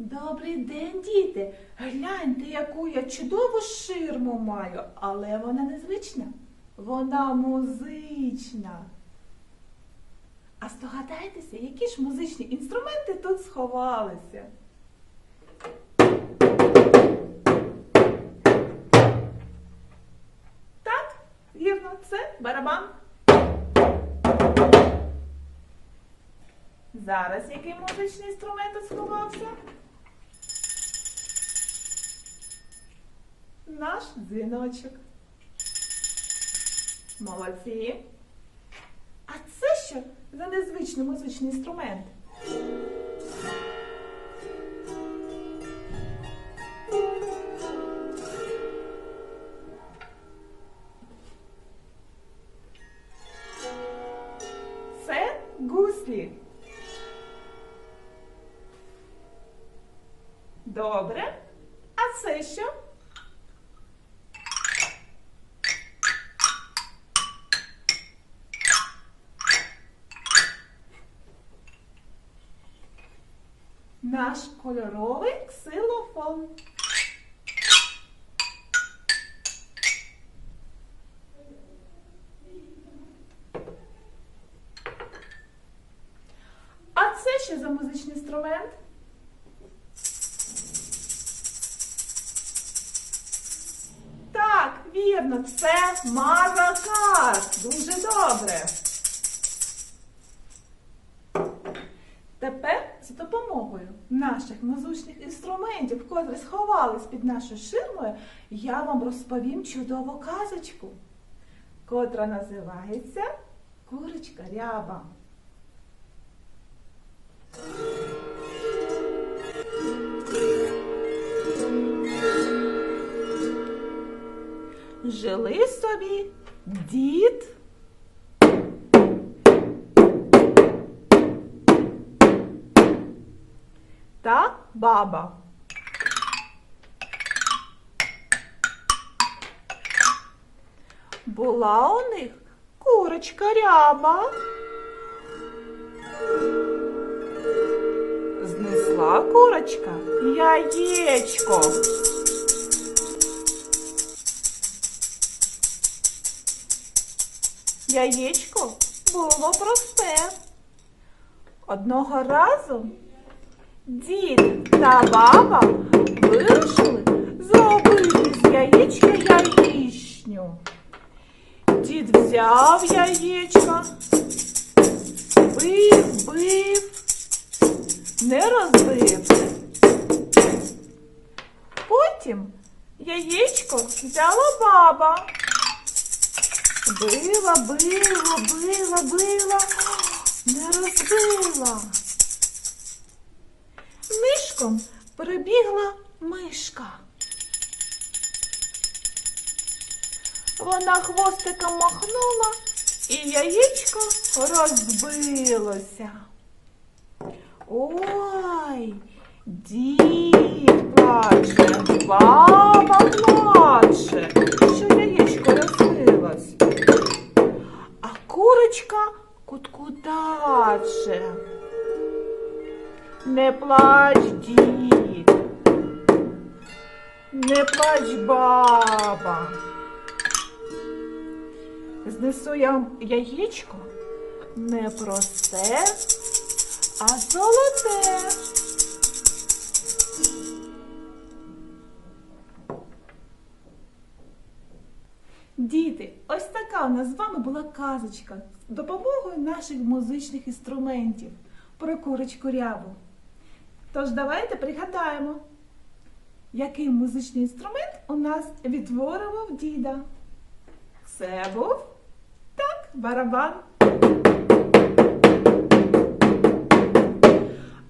Добрий день, діти. Гляньте, яку я чудову ширму маю, але вона незвична. Вона музична. А здогадайтеся, які ж музичні інструменти тут сховалися? Так, вірно, це барабан. Зараз який музичний інструмент тут сховався? Наш дзвіночок. Молодці. А це що за незвичний музичний інструмент? Це гуслі. Добре. А це що? Наш кольоровий ксилофон. А це що за музичний інструмент? Так, вірно, це маракас. Дуже добре. Тепер за допомогою наших музичних інструментів, котрі сховались під нашою ширмою, я вам розповім чудову казочку, котра називається Курочка ряба. Жили собі дід. Баба. Була у них курочка ряба. Знесла курочка яєчко. Яєчко було просте. Одного разу дід та баба вирішили зробити з яєчка яєчню. Дід взяв яєчко, бив, бив, не розбив. Потім яєчко взяла баба. Била, била, била, била, не розбила. Нишком прибігла мишка. Вона хвостиком махнула, і яєчко розбилося. Ой, дід плаче, баба Не плач, дід, не плач, баба. Знесу я яєчко не просте, а золоте. Діти, ось така у нас з вами була казочка з допомогою наших музичних інструментів про курочку рябу. Тож давайте пригадаємо, який музичний інструмент у нас відтворював діда. Це був так, барабан.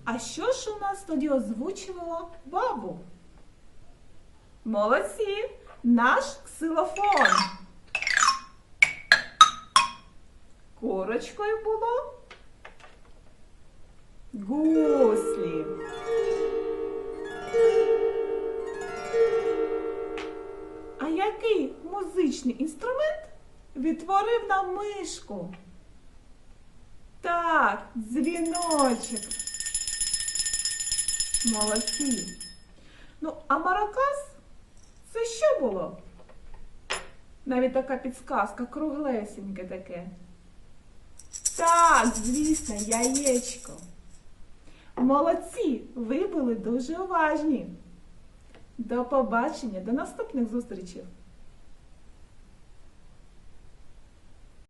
А що ж у нас тоді озвучувало бабу? Молодці! Наш ксилофон. Курочкою було гуслі. Музичний інструмент відтворив нам мишку? Так, дзвіночок. Молодці. Ну, а маракас це що було? Навіть така підсказка, круглесеньке таке. Так, звісно, яєчко. Молодці, ви були дуже уважні. До побачення, до наступних зустрічей.